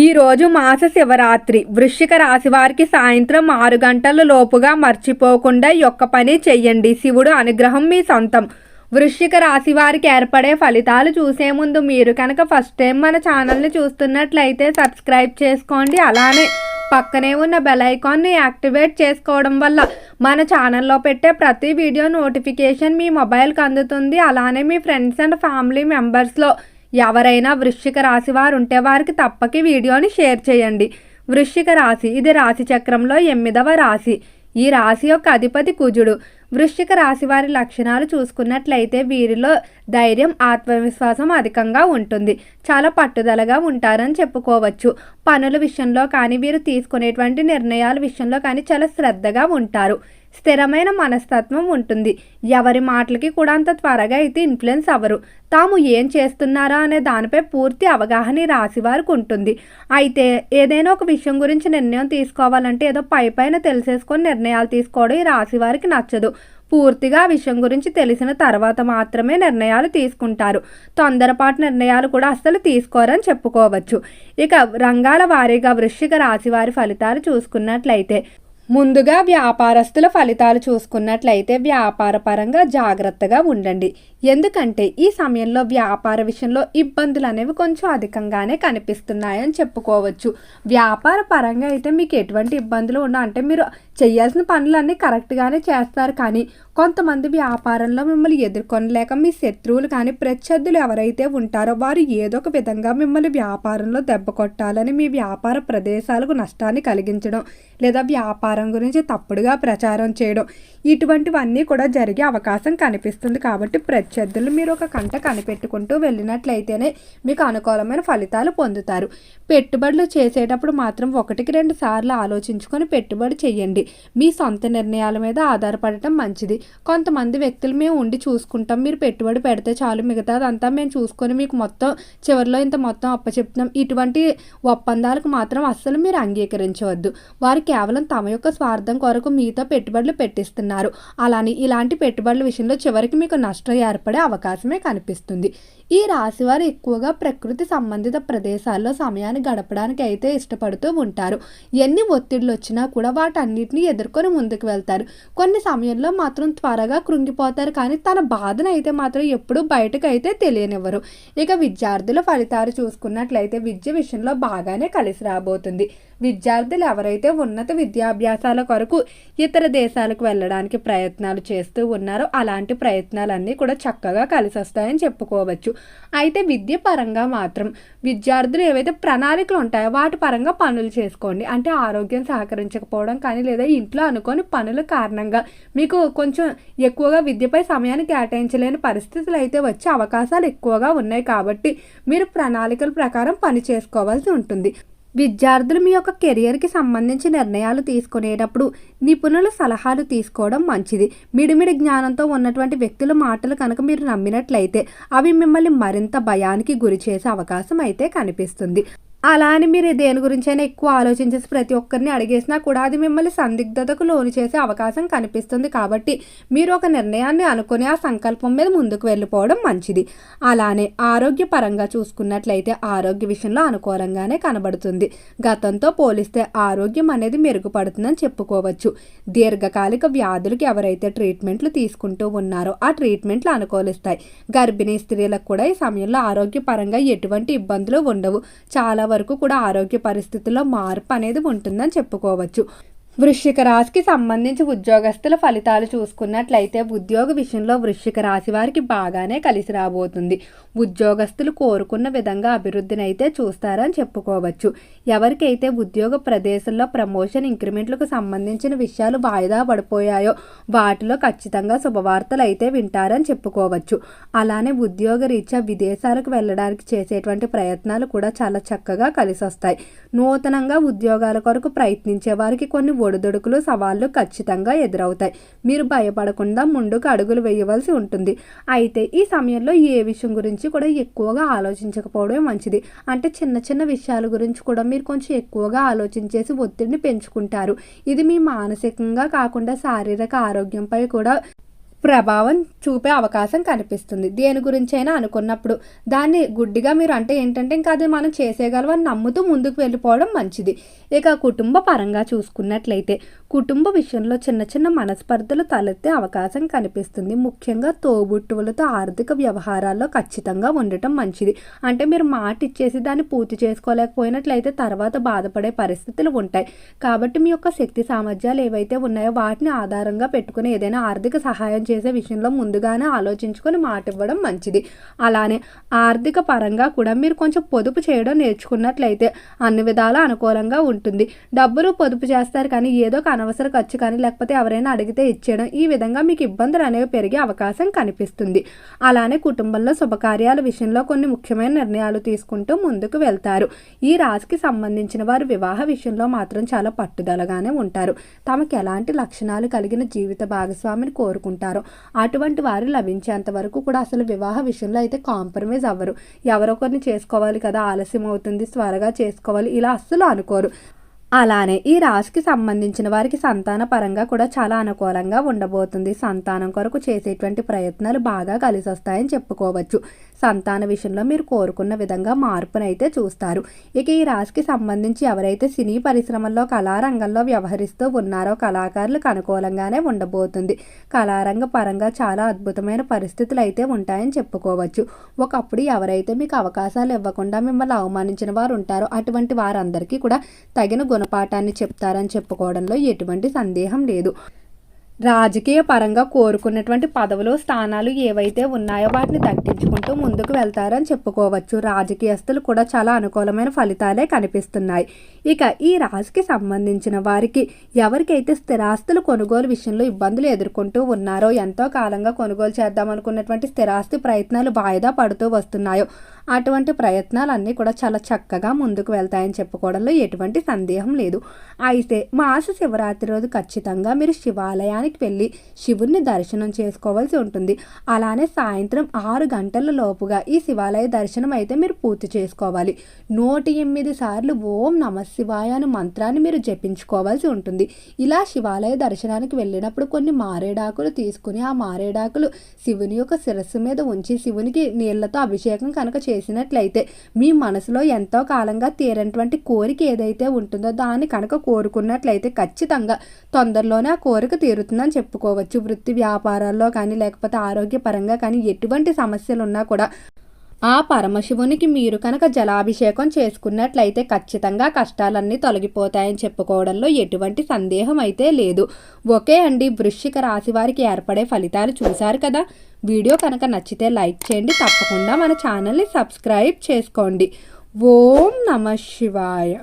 ఈ రోజు మాస శివరాత్రి. వృశ్చిక రాశి వారికి సాయంత్రం ఆరు గంటల లోపుగా మర్చిపోకుండా యొక్క పని చెయ్యండి శివుడు అనుగ్రహం మీ సొంతం. వృశ్చిక రాశి వారికి ఏర్పడే ఫలితాలు చూసే ముందు మీరు కనుక ఫస్ట్ టైం మన ఛానల్ని చూస్తున్నట్లయితే సబ్స్క్రైబ్ చేసుకోండి. అలానే పక్కనే ఉన్న బెల్ ఐకాన్ని యాక్టివేట్ చేసుకోవడం వల్ల మన ఛానల్లో పెట్టే ప్రతి వీడియో నోటిఫికేషన్ మీ మొబైల్కి అందుతుంది. అలానే మీ ఫ్రెండ్స్ అండ్ ఫ్యామిలీ మెంబర్స్లో ఎవరైనా వృశ్చిక రాశి వారు ఉంటే వారికి తప్పక వీడియోని షేర్ చేయండి. వృశ్చిక రాశి ఇది రాశి చక్రంలో ఎనిమిదవ రాశి. ఈ రాశి యొక్క అధిపతి కుజుడు. వృశ్చిక రాశి వారి లక్షణాలు చూసుకున్నట్లయితే వీరిలో ధైర్యం ఆత్మవిశ్వాసం అధికంగా ఉంటుంది. చాలా పట్టుదలగా ఉంటారని చెప్పుకోవచ్చు. పనుల విషయంలో కానీ వీరు తీసుకునేటువంటి నిర్ణయాల విషయంలో కానీ చాలా శ్రద్ధగా ఉంటారు. స్థిరమైన మనస్తత్వం ఉంటుంది. ఎవరి మాటలకి కూడా అంత త్వరగా అయితే ఇన్ఫ్లుయెన్స్ అవ్వరు. తాము ఏం చేస్తున్నారా అనే దానిపై పూర్తి అవగాహన ఈ రాశి వారికి ఉంటుంది. అయితే ఏదైనా ఒక విషయం గురించి నిర్ణయం తీసుకోవాలంటే ఏదో పై పైన తెలిసేసుకొని నిర్ణయాలు తీసుకోవడం ఈ రాశి వారికి నచ్చదు. పూర్తిగా విషయం గురించి తెలిసిన తర్వాత మాత్రమే నిర్ణయాలు తీసుకుంటారు. తొందరపాటు నిర్ణయాలు కూడా అస్సలు తీసుకోరని చెప్పుకోవచ్చు. ఇక రంగాల వారీగా వృశ్చిక రాశి వారి ఫలితాలు చూసుకున్నట్లయితే ముందుగా వ్యాపారస్తుల ఫలితాలు చూసుకున్నట్లయితే వ్యాపార పరంగా జాగ్రత్తగా ఉండండి. ఎందుకంటే ఈ సమయంలో వ్యాపార విషయంలో ఇబ్బందులు అనేవి కొంచెం అధికంగానే కనిపిస్తున్నాయని చెప్పుకోవచ్చు. వ్యాపార పరంగా అయితే మీకు ఎటువంటి ఇబ్బందులు ఉండవు. అంటే మీరు చేయాల్సిన పనులన్నీ కరెక్ట్గానే చేస్తారు. కానీ కొంతమంది వ్యాపారంలో మిమ్మల్ని ఎదుర్కొనలేక మీ శత్రువులు కానీ ప్రత్యర్థులు ఎవరైతే ఉంటారో వారు ఏదో ఒక విధంగా మిమ్మల్ని వ్యాపారంలో దెబ్బ కొట్టాలని మీ వ్యాపార ప్రదేశాలకు నష్టాన్ని కలిగించడం లేదా వ్యాపారం గురించి తప్పుడుగా ప్రచారం చేయడం ఇటువంటివన్నీ కూడా జరిగే అవకాశం కనిపిస్తుంది. కాబట్టి ప్రత్యర్థులు మీరు ఒక కంట కనిపెట్టుకుంటూ వెళ్ళినట్లయితేనే మీకు అనుకూలమైన ఫలితాలు పొందుతారు. పెట్టుబడులు చేసేటప్పుడు మాత్రం ఒకటికి రెండు సార్లు ఆలోచించుకొని పెట్టుబడి చేయండి. మీ సొంత నిర్ణయాల మీద ఆధారపడటం మంచిది. కొంతమంది వ్యక్తులు మేము ఉండి చూసుకుంటాం. మీరు పెట్టుబడి పెడితే చాలు మిగతాదంతా మేము చూసుకొని మీకు మొత్తం చివరిలో ఇంత మొత్తం అప్పచెప్తున్నాం. ఇటువంటి ఒప్పందాలకు మాత్రం అస్సలు మీరు అంగీకరించవద్దు. వారు కేవలం తమ యొక్క స్వార్థం కొరకు మీతో పెట్టుబడులు పెట్టిస్తున్నారు. అలానే ఇలాంటి పెట్టుబడుల విషయంలో చివరికి మీకు నష్టం ఏర్పడే అవకాశమే కనిపిస్తుంది. ఈ రాశివారు ఎక్కువగా ప్రకృతి సంబంధిత ప్రదేశాల్లో సమయాన్ని గడపడానికి అయితే ఇష్టపడుతూ ఉంటారు. ఎన్ని ఒత్తిళ్ళు వచ్చినా కూడా వాటన్నిటిని ఎదుర్కొని ముందుకు వెళ్తారు. కొన్ని సమయంలో మాత్రం త్వరగా కృంగిపోతారు కానీ తన బాధను అయితే మాత్రం ఎప్పుడూ బయటకు అయితే తెలియనివ్వరు. ఇక విద్యార్థుల ఫలితాలు చూసుకున్నట్లయితే విద్య విషయంలో బాగానే కలిసి రాబోతుంది. విద్యార్థులు ఎవరైతే ఉన్నత విద్యాభ్యాసాల కొరకు ఇతర దేశాలకు వెళ్ళడానికి ప్రయత్నాలు చేస్తూ ఉన్నారో అలాంటి ప్రయత్నాలన్నీ కూడా చక్కగా కలిసి వస్తాయని చెప్పుకోవచ్చు. అయితే విద్య పరంగా మాత్రం విద్యార్థులు ఏవైతే ప్రణాళికలు ఉంటాయో వాటి పరంగా పనులు చేసుకోండి. అంటే ఆరోగ్యం సహకరించకపోవడం కానీ లేదా ఇంట్లో అనుకోని పనుల కారణంగా మీకు కొంచెం ఎక్కువగా విద్యపై సమయాన్ని కేటాయించలేని పరిస్థితులు అయితే వచ్చే అవకాశాలు ఎక్కువగా ఉన్నాయి కాబట్టి మీరు ప్రణాళికల ప్రకారం పని చేసుకోవాల్సి ఉంటుంది. విద్యార్థులు మీ యొక్క కెరియర్కి సంబంధించి నిర్ణయాలు తీసుకునేటప్పుడు నిపుణుల సలహాలు తీసుకోవడం మంచిది. మిడిమిడి జ్ఞానంతో ఉన్నటువంటి వ్యక్తుల మాటలు కనుక మీరు నమ్మినట్లయితే అవి మిమ్మల్ని మరింత భయానికి గురి చేసే అవకాశం అయితే కనిపిస్తుంది. అలా అని మీరు దేని గురించైనా ఎక్కువ ఆలోచించేసి ప్రతి ఒక్కరిని అడిగేసినా కూడా అది మిమ్మల్ని సందిగ్ధతకు లోను చేసే అవకాశం కనిపిస్తుంది కాబట్టి మీరు ఒక నిర్ణయాన్ని అనుకుని ఆ సంకల్పం మీద ముందుకు వెళ్ళిపోవడం మంచిది. అలానే ఆరోగ్యపరంగా చూసుకున్నట్లయితే ఆరోగ్య విషయంలో అనుకూలంగానే కనబడుతుంది. గతంతో పోలిస్తే ఆరోగ్యం అనేది మెరుగుపడుతుందని చెప్పుకోవచ్చు. దీర్ఘకాలిక వ్యాధులకు ఎవరైతే ట్రీట్మెంట్లు తీసుకుంటూ ఉన్నారో ఆ ట్రీట్మెంట్లు అనుకూలిస్తాయి. గర్భిణీ స్త్రీలకు కూడా ఈ సమయంలో ఆరోగ్యపరంగా ఎటువంటి ఇబ్బందులు ఉండవు. చాలా వరకు కూడా ఆరోగ్య పరిస్థితుల్లో మార్పు అనేది ఉంటుందని చెప్పుకోవచ్చు. వృశ్చిక రాశికి సంబంధించి ఉద్యోగస్తుల ఫలితాలు చూసుకున్నట్లయితే ఉద్యోగ విషయంలో వృశ్చిక రాశి వారికి బాగానే కలిసి రాబోతుంది. ఉద్యోగస్తులు కోరుకున్న విధంగా అభివృద్ధిని అయితే చూస్తారని చెప్పుకోవచ్చు. ఎవరికైతే ఉద్యోగ ప్రదేశంలో ప్రమోషన్ ఇంక్రిమెంట్లకు సంబంధించిన విషయాలు వాయిదా పడిపోయాయో వాటిలో ఖచ్చితంగా శుభవార్తలు అయితే వింటారని చెప్పుకోవచ్చు. అలానే ఉద్యోగ రీత్యా విదేశాలకు వెళ్ళడానికి చేసేటువంటి ప్రయత్నాలు కూడా చాలా చక్కగా కలిసి వస్తాయి నూతనంగా ఉద్యోగాల కొరకు ప్రయత్నించే వారికి కొన్ని ఒడిదుడుకులు సవాళ్ళు ఖచ్చితంగా ఎదురవుతాయి. మీరు భయపడకుండా ముందుకు అడుగులు వేయవలసి ఉంటుంది. అయితే ఈ సమయంలో ఏ విషయం గురించి కూడా ఎక్కువగా ఆలోచించకపోవడమే మంచిది. అంటే చిన్న చిన్న విషయాల గురించి కూడా మీరు కొంచెం ఎక్కువగా ఆలోచించేసి ఒత్తిడిని పెంచుకుంటారు. ఇది మీ మానసికంగా కాకుండా శారీరక ఆరోగ్యంపై కూడా ప్రభావం చూపే అవకాశం కనిపిస్తుంది. దేని గురించి అయినా అనుకున్నప్పుడు దాన్ని గుడ్డిగా మీరు అంటే ఏంటంటే ఇంకా అది మనం చేసేయగలం అని నమ్ముతూ ముందుకు వెళ్ళిపోవడం మంచిది. ఇక కుటుంబ పరంగా చూసుకున్నట్లయితే కుటుంబ విషయంలో చిన్న చిన్న మనస్పర్ధలు తలెత్తే అవకాశం కనిపిస్తుంది. ముఖ్యంగా తోబుట్టువులతో ఆర్థిక వ్యవహారాల్లో ఖచ్చితంగా ఉండటం మంచిది. అంటే మీరు మాట ఇచ్చేసి దాన్ని పూర్తి చేసుకోలేకపోయినట్లయితే తర్వాత బాధపడే పరిస్థితులు ఉంటాయి. కాబట్టి మీ యొక్క శక్తి సామర్థ్యాలు ఏవైతే ఉన్నాయో వాటిని ఆధారంగా పెట్టుకుని ఏదైనా ఆర్థిక సహాయం చేసే విషయంలో ముందుగానే ఆలోచించుకొని మాట ఇవ్వడం మంచిది. అలానే ఆర్థిక పరంగా కూడా మీరు కొంచెం పొదుపు చేయడం నేర్చుకున్నట్లయితే అన్ని విధాలు అనుకూలంగా ఉంటుంది. డబ్బులు పొదుపు చేస్తారు కానీ ఏదో ఒక అనవసర ఖర్చు కానీ లేకపోతే ఎవరైనా అడిగితే ఇచ్చేయడం ఈ విధంగా మీకు ఇబ్బందులు అనేవి పెరిగే అవకాశం కనిపిస్తుంది. అలానే కుటుంబంలో శుభకార్యాల విషయంలో కొన్ని ముఖ్యమైన నిర్ణయాలు తీసుకుంటూ ముందుకు వెళ్తారు. ఈ రాశికి సంబంధించిన వారు వివాహ విషయంలో మాత్రం చాలా పట్టుదలగానే ఉంటారు. తమకు ఎలాంటి లక్షణాలు కలిగిన జీవిత భాగస్వామిని కోరుకుంటారో అటువంటి వారు లభించేంత వరకు కూడా అసలు వివాహ విషయంలో అయితే కాంప్రమైజ్ అవ్వరు. ఎవరొకరిని చేసుకోవాలి కదా ఆలస్యం అవుతుంది త్వరగా చేసుకోవాలి ఇలా అస్సలు అనుకోరు. అలానే ఈ రాశికి సంబంధించిన వారికి సంతాన పరంగా కూడా చాలా అనుకూలంగా ఉండబోతుంది. సంతానం కొరకు చేసేటువంటి ప్రయత్నాలు బాగా కలిసి వస్తాయని చెప్పుకోవచ్చు. సంతాన విషయంలో మీరు కోరుకున్న విధంగా మార్పునైతే చూస్తారు. ఇక ఈ రాశికి సంబంధించి ఎవరైతే సినీ పరిశ్రమల్లో కళారంగంలో వ్యవహరిస్తూ ఉన్నారో కళాకారులకు అనుకూలంగానే ఉండబోతుంది. కళారంగ పరంగా చాలా అద్భుతమైన పరిస్థితులు అయితే ఉంటాయని చెప్పుకోవచ్చు. ఒకప్పుడు ఎవరైతే మీకు అవకాశాలు ఇవ్వకుండా మిమ్మల్ని అవమానించిన వారు ఉంటారో అటువంటి వారందరికీ కూడా తగిన గుణపాఠాన్ని చెప్తారని చెప్పుకోవడంలో ఎటువంటి సందేహం లేదు. రాజకీయ పరంగా కోరుకున్నటువంటి పదవులు స్థానాలు ఏవైతే ఉన్నాయో వాటిని దక్కించుకుంటూ ముందుకు వెళ్తారని చెప్పుకోవచ్చు. రాజకీయస్తులు కూడా చాలా అనుకూలమైన ఫలితాలే కనిపిస్తున్నాయి. ఇక ఈ రాశికి సంబంధించిన వారికి ఎవరికైతే స్థిరాస్తులు కొనుగోలు విషయంలో ఇబ్బందులు ఎదుర్కొంటూ ఉన్నారో ఎంతో కాలంగా కొనుగోలు చేద్దామనుకున్నటువంటి స్థిరాస్తి ప్రయత్నాలు వాయిదా పడుతూ వస్తున్నాయో అటువంటి ప్రయత్నాలన్నీ కూడా చాలా చక్కగా ముందుకు వెళ్తాయని చెప్పుకోవడంలో ఎటువంటి సందేహం లేదు. అయితే మాస శివరాత్రి రోజు ఖచ్చితంగా మీరు శివాలయానికి వెళ్ళి శివుణ్ణి దర్శనం చేసుకోవాల్సి ఉంటుంది. అలానే సాయంత్రం ఆరు గంటల లోపుగా ఈ శివాలయ దర్శనం అయితే మీరు పూర్తి చేసుకోవాలి. నూట ఎనిమిది సార్లు ఓం నమస్తే శివాయ అను మంత్రాన్ని మీరు జపించుకోవాల్సి ఉంటుంది. ఇలా శివాలయ దర్శనానికి వెళ్ళినప్పుడు కొన్ని మారేడాకులు తీసుకుని ఆ మారేడాకులు శివుని యొక్క శిరస్సు మీద ఉంచి శివునికి నీళ్ళతో అభిషేకం కనుక చేసినట్లయితే మీ మనసులో ఎంతో కాలంగా తీరనటువంటి కోరిక ఏదైతే ఉంటుందో దాన్ని కనుక కోరుకున్నట్లయితే ఖచ్చితంగా తొందరలోనే ఆ కోరిక తీరుతుందని చెప్పుకోవచ్చు. వృత్తి వ్యాపారాల్లో కానీ లేకపోతే ఆరోగ్యపరంగా కానీ ఎటువంటి సమస్యలు ఉన్నా కూడా ఆ పరమశివునికి మీరు కనుక జలాభిషేకం చేసుకున్నట్లయితే ఖచ్చితంగా కష్టాలన్నీ తొలగిపోతాయని చెప్పుకోవడంలో ఎటువంటి సందేహం అయితే లేదు. ఓకే అండి వృశ్చిక రాశి వారికి ఏర్పడే ఫలితాలు చూశారు కదా? వీడియో కనుక నచ్చితే లైక్ చేయండి తప్పకుండా మన ఛానల్ని సబ్స్క్రైబ్ చేసుకోండి. ఓం నమ శివాయ.